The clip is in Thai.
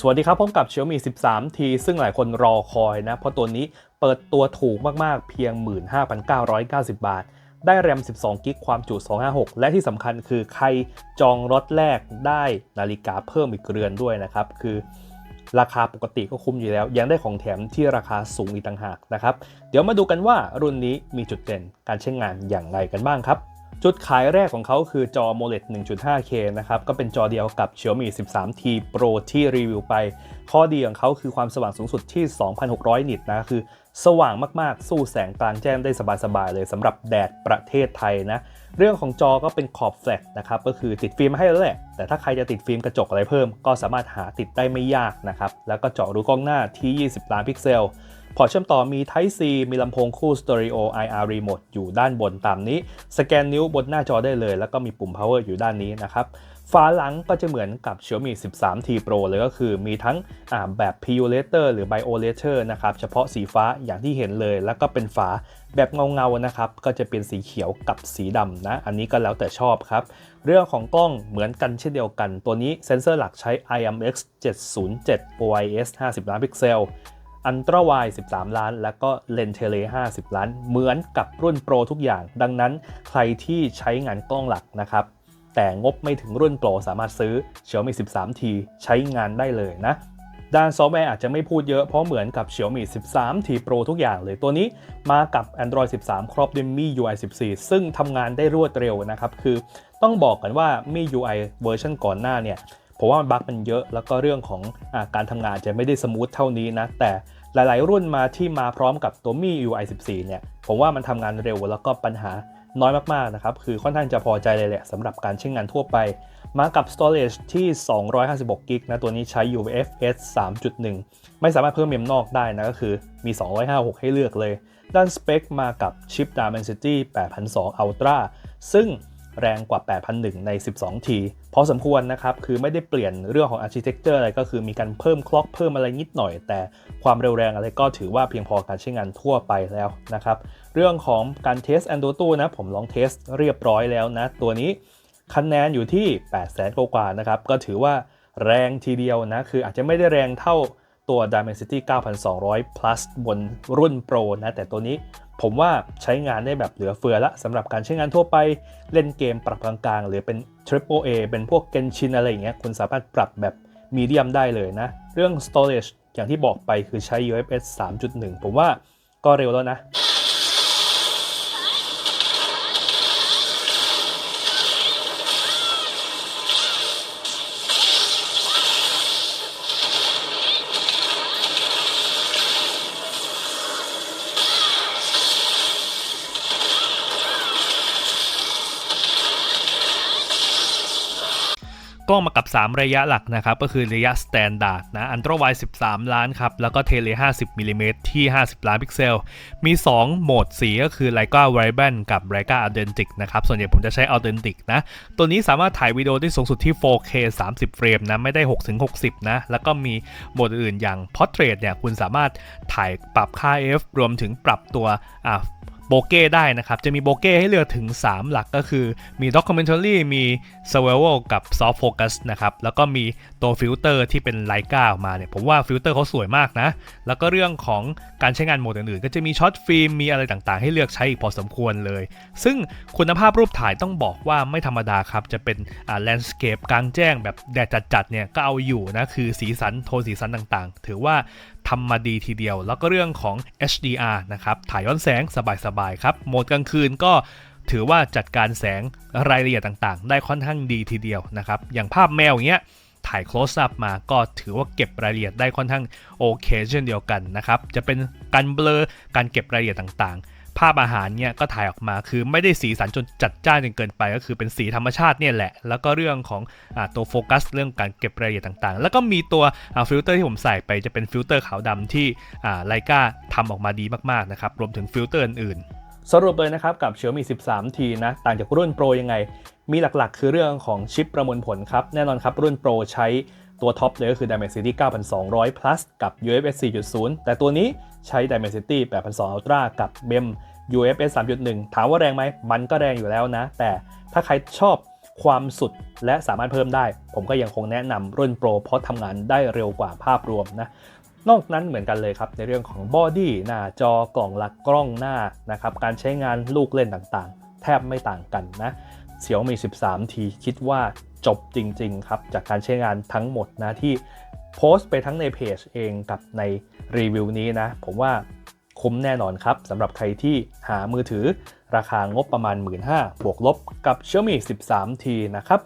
สวัสดีครับพบกับ Xiaomi 13T ซึ่งหลายคนรอคอยนะ เพราะตัวนี้เปิดตัวถูกมากๆ เพียง 15,990 บาท ได้แรม 12 กิกความจุ 256 และที่สำคัญคือใครจองรถแรกได้นาฬิกาเพิ่มอีกเรือนด้วยนะครับ คือราคาปกติก็คุ้มอยู่แล้ว ยังได้ของแถมที่ราคาสูงอีกต่างหากนะครับ เดี๋ยวมาดูกันว่ารุ่นนี้มีจุดเด่นการใช้งานอย่างไรกันบ้างครับ จุดขายแรกของเขาคือจอ AMOLED 1.5K นะครับ ก็เป็นจอเดียวกับ Xiaomi 13T Pro ที่รีวิวไป ข้อดีของเขาคือความสว่างสูงสุดที่ 2,600 นิตนะคือสว่างมากๆ สู้แสงกลางแจ้งได้สบาย ๆ เลยสำหรับแดดประเทศไทยนะ เรื่องของจอก็เป็นขอบแฟลตนะครับ ก็คือติดฟิล์มให้แล้วแหละ แต่ถ้าใครจะติดฟิล์มกระจกอะไรเพิ่ม ก็สามารถหาติดได้ไม่ยากนะครับ แล้วก็เจาะรูกล้องหน้าที่ 20 ล้านพิกเซล พอร์ตเชื่อมต่อมี Type C มีลำโพงคู่ Stereo IR Remote อยู่ด้านบนตามนี้ สแกนนิ้วบนหน้าจอได้เลย แล้วก็มีปุ่ม power อยู่ด้านนี้นะครับฝาหลังก็จะเหมือนกับ Xiaomi 13T Pro เลยก็คือมีทั้งแบบ PU Letter หรือ Bio Letter นะครับ เฉพาะสีฟ้าอย่างที่เห็นเลย แล้วก็เป็นฝาแบบเงาๆนะครับ ก็จะเป็นสีเขียวกับสีดำนะ อันนี้ก็แล้วแต่ชอบครับ เรื่องของกล้องเหมือนกันเช่นเดียวกัน ตัวนี้เซ็นเซอร์หลักใช้ IMX 707 OIS 50 ล้านพิกเซล อันตราไว13 ล้าน แล้วก็เลนเทเล50 ล้าน เหมือนกับรุ่นโปรทุกอย่าง ดังนั้นใครที่ใช้งานกล้องหลักนะครับ แต่งบไม่ถึงรุ่นโปรสามารถซื้อ Xiaomi 13T ใช้งานได้เลยนะ ด้านซอฟต์แวร์อาจจะไม่พูดเยอะเพราะเหมือนกับ Xiaomi 13T Pro ทุกอย่างเลยตัวนี้มากับ Android 13 ครอบด้วย MIUI 14 ซึ่งทำงานได้รวดเร็วนะครับ คือต้องบอกกันว่า MIUI เวอร์ชันก่อนหน้าเนี่ยผมว่ามันบั๊กมันเยอะแล้วก็เรื่องของอการทำงานจะไม่ได้สมูทเท่านี้นะ แต่ หลาย ๆ รุ่นมาที่มาพร้อมกับตัว MIUI 14 เนี่ย ผมว่ามันทำงานเร็วแล้วก็ปัญหาน้อยมาก ๆ นะครับ คือค่อนข้างจะพอใจเลยแหละสำหรับการใช้งานทั่วไป มากับ storage ที่ 256กิกนะ ตัวนี้ใช้ UFS 3.1 ไม่สามารถเพิ่มเมมนอกได้นะ ก็คือมี 256 ให้เลือกเลย ด้านสเปคมากับชิป Dimensity 8002 Ultra ซึ่ง แรงกว่า 8,001 ใน 12T พอสมควรนะครับ คือไม่ได้เปลี่ยนเรื่องของ Architecture อะไรก็คือมีการเพิ่มคล็อกเพิ่มอะไรนิดหน่อย แต่ความเร็วแรงอะไรก็ถือว่าเพียงพอการใช้งานทั่วไปแล้วนะครับ เรื่องของการเทส Antutu นะผมลองเทสเรียบร้อยแล้วนะ ตัวนี้คะแนนอยู่ที่ 800,000กว่านะครับ ก็ถือว่าแรงทีเดียวนะ คืออาจจะไม่ได้แรงเท่า ตัว Dimensity 9200 plus บนรุ่น Pro นะ แต่ตัวนี้ผมว่าใช้งานได้แบบเหลือเฟือละสำหรับการใช้งานทั่วไปเล่นเกมปรับกลางๆ หรือเป็น Triple A เป็นพวก Genshin อะไรอย่างเงี้ยคุณสามารถปรับแบบมีเดียมได้เลยนะ เรื่อง storage อย่างที่บอกไปคือใช้ UFS 3.1 ผมว่าก็เร็วแล้วนะ กล้องมากับ 3 ระยะหลักนะครับ ก็คือระยะสแตนดาร์ดนะอันตราไว13 ล้านครับ แล้วก็เทเล 50มิลลิเมตรที่ 50 ล้านพิกเซล มี 2 โหมดสีก็คือ Leica Variable กับ Leica Authentic นะครับ ส่วนใหญ่ผมจะใช้ Authentic นะ ตัวนี้สามารถถ่ายวิดีโอได้สูงสุดที่ 4K 30 เฟรมนะ ไม่ได้ 6-60 นะ แล้วก็มีโหมดอื่นอย่าง Portrait เนี่ยคุณสามารถถ่ายปรับค่า f รวมถึงปรับตัวอ่า โบเก้ได้นะครับ จะมีโบเก้ให้เลือกถึง 3 หลักก็คือมี Documentary มี Survival กับ Soft Focus นะครับ แล้วก็มีตัวฟิลเตอร์ที่เป็นไลกาออกมาเนี่ย ผมว่าฟิลเตอร์เขาสวยมากนะ แล้วก็เรื่องของการใช้งานโหมดอื่นๆ ก็จะมีช็อตฟิล์มมีอะไรต่างๆ ให้เลือกใช้อีกพอสมควรเลย ซึ่งคุณภาพรูปถ่ายต้องบอกว่าไม่ธรรมดาครับ จะเป็นอ่าแลนด์สเคปกลางแจ้งแบบแดดจัดๆเนี่ยก็เอาอยู่นะคือสีสันโทนสีสันต่างๆ ถือว่า ทำมาดีทีเดียว แล้วก็เรื่องของ HDR นะครับถ่ายย้อนแสงสบายๆครับโหมดกลางคืนก็ถือว่าจัดการแสงรายละเอียดต่างๆ ได้ค่อนข้างดีทีเดียวนะครับ อย่างภาพแมวอย่างเงี้ยถ่าย close up มาก็ถือว่าเก็บรายละเอียดได้ค่อนข้างโอเคเช่นเดียวกันนะครับ จะเป็นการเบลอการเก็บรายละเอียดต่างๆ ภาพอาหารเนี่ยก็ถ่ายออกมาคือไม่ได้สีสันจนจัดจ้านจนเกินไป ก็คือเป็นสีธรรมชาติเนี่ยแหละ แล้วก็เรื่องของอตัวโฟกัสเรื่องการเก็บรายละเอียดต่างๆ แล้วก็มีตัวฟิลเตอร์ที่ผมใส่ไปจะเป็นฟิลเตอร์ขาวดำที่ไลกาทำออกมาดีมากๆนะครับรวมถึงฟิลเตอร์อื่นๆสรุปเลยนะครับกับ Xiaomi 13T นะต่างจากรุ่น Pro ยังไง มีหลักๆ คือเรื่องของชิปประมวลผลครับ แน่นอนครับรุ่น Pro ใช้ ตัวท็อปเลยก็คือ Dimensity 9200 plus กับ UFS 4.0 แต่ตัวนี้ใช้ Dimensity 8200 Ultra กับ MEM UFS 3.1 ถามว่าแรงไหม มันก็แรงอยู่แล้วนะ แต่ถ้าใครชอบความสุดและสามารถเพิ่มได้ ผมก็ยังคงแนะนำรุ่นโปรเพราะทำงานได้เร็วกว่าภาพรวมนะ นอกนั้นเหมือนกันเลยครับ ในเรื่องของบอดี้หน้าจอกล่องหลักกล้องหน้านะครับ การใช้งานลูกเล่นต่างๆ แทบไม่ต่างกันนะ Xiaomi 13T คิดว่า จบจริง ๆ ครับ จากการใช้งานทั้งหมดนะที่โพสต์ไปทั้งในเพจเองกับในรีวิวนี้นะ ผมว่าคุ้มแน่นอนครับสำหรับใครที่หามือถือราคางบประมาณ 15,000บวกลบกับ Xiaomi 13T นะครับ